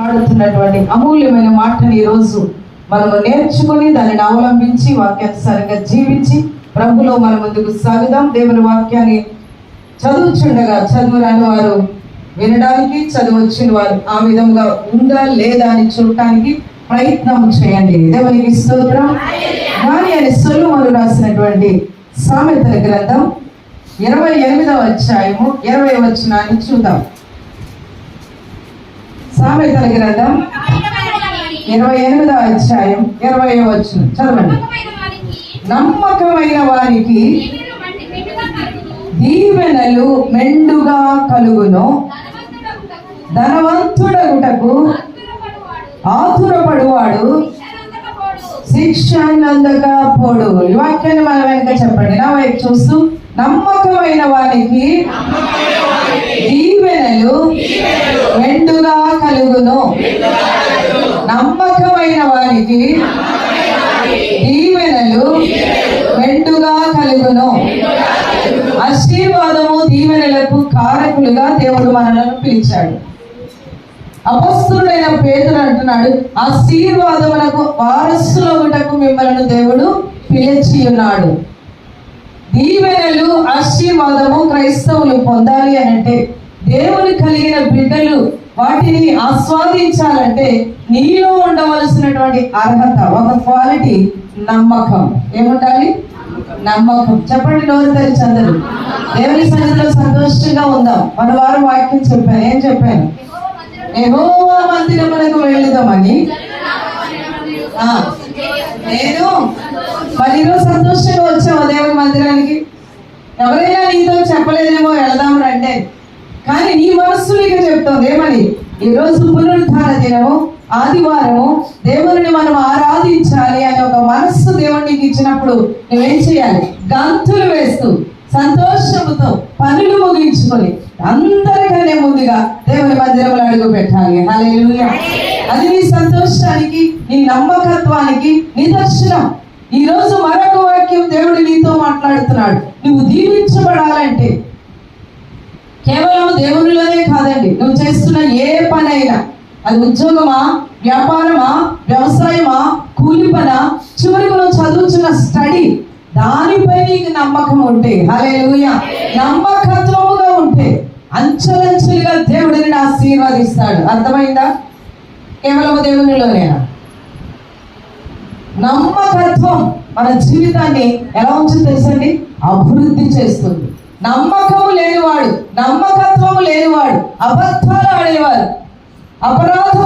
మాట్లాడుతున్నటువంటి అమూల్యమైన మాటని ఈరోజు మనము నేర్చుకుని దానిని అవలంబించి వాక్యానుసారంగా జీవించి ప్రభులో మన ముందుకు సాగుదాం. దేవుని వాక్యాన్ని చదువుచుండగా చదువు రాని వారు వినడానికి చదువు వచ్చిన వారు ఆ విధంగా ఉందా లేదా అని చూడటానికి ప్రయత్నం చేయండి. దేవునికి స్తోత్రం. కానీ అని సొల్లుమరు రాసినటువంటి సామెతల గ్రంథం ఇరవై ఎనిమిదవ అధ్యాయము ఇరవై వచ్చినాన్ని చూద్దాం. సామెతల గ్రంథం ఇరవై ఎనిమిదవ అధ్యాయం ఇరవై వచ్చు చదవండి. నమ్మకమైన వారికి దీవెనలు మెండుగా కలుగును. ధనవంతుడగుటకు ఆతురపడువాడు. శిక్షానందక పోడు. ఈ వాక్యాన్ని మన వెనక చెప్పండి. నా వైపు చూస్తూ నమ్మకమైన వారికి దీవెనలు మెండుగా కలుగును. నమ్మకమైన వారికి దీవెనలు మెండుగా కలుగును. ఆశీర్వాదము దీవెనలకు కారకులుగా దేవుడు మనలను పిలిచాడు. అపస్తుడైన పేదలు అంటున్నాడు ఆశీర్వాదములకు వారసులగుటకు మిమ్మల్ని దేవుడు పిలిచి ఉన్నాడు దీవెనలు ఆశీర్వాదము క్రైస్తవులు పొందాలి అని అంటే కలిగిన బిడ్డలు వాటిని ఆస్వాదించాలంటే నీలో ఉండవలసినటువంటి అర్హత ఒక క్వాలిటీ నమ్మకం. ఏముండాలి? నమ్మకం. చెప్పండి నోరు తెరిచి అందరూ. దేవుని సన్నిధిలో సంతోషంగా ఉందాం. మన వారం వాక్యం చెప్పాను ఏం చెప్పాను ఏమో మందిరములకు వెళ్ళుదామని. ఆ, నేను? మరి ఈరోజు సంతోషంగా వచ్చాము దేవుని మందిరానికి? ఎవరైనా నీతో చెప్పలేదేమో వెళదాం కానీ నీ మనస్సు నీకు చెప్తుంది ఏమని? ఈరోజు పునరుద్ధార దినము ఆదివారము దేవుని మనం ఆరాధించాలి అనే ఒక మనస్సు దేవునికి ఇచ్చినప్పుడు నువ్వేం చేయాలి? గంతులు వేస్తూ సంతోషముతో పనులు ముగించుకొని అందరికనే ముందుగా దేవుని మందిరంలో అడుగు పెట్టాలి. హల్లెలూయా. అది నీ సంతోషానికి నీ నమ్మకత్వానికి నిదర్శనం. ఈ రోజు మరొక వాక్యం దేవుడు నీతో మాట్లాడుతున్నాడు. నువ్వు దీవించబడాలంటే కేవలం దేవునిలోనే కాదండి. నువ్వు చేస్తున్న ఏ పనైనా అది ఉద్యోగమా వ్యాపారమా వ్యవసాయమా కూలి పన చివరికి నువ్వు చదువుతున్న స్టడీ దానిపై నీకు నమ్మకం ఉంటే హలే నమ్మకత్వముగా ఉంటే అంచెలంచెలుగా దేవుడిని ఆశీర్వదిస్తాడు. అర్థమైందా? కేవలం దేవునిలోనేనా? నమ్మకత్వం మన జీవితాన్ని ఎలా ఉంచు తెలుసండి? అభివృద్ధి చేస్తుంది. నమ్మకము లేనివాడు నమ్మకత్వము లేనివాడు అబద్ధాలు ఆడేవాడు అపరాధం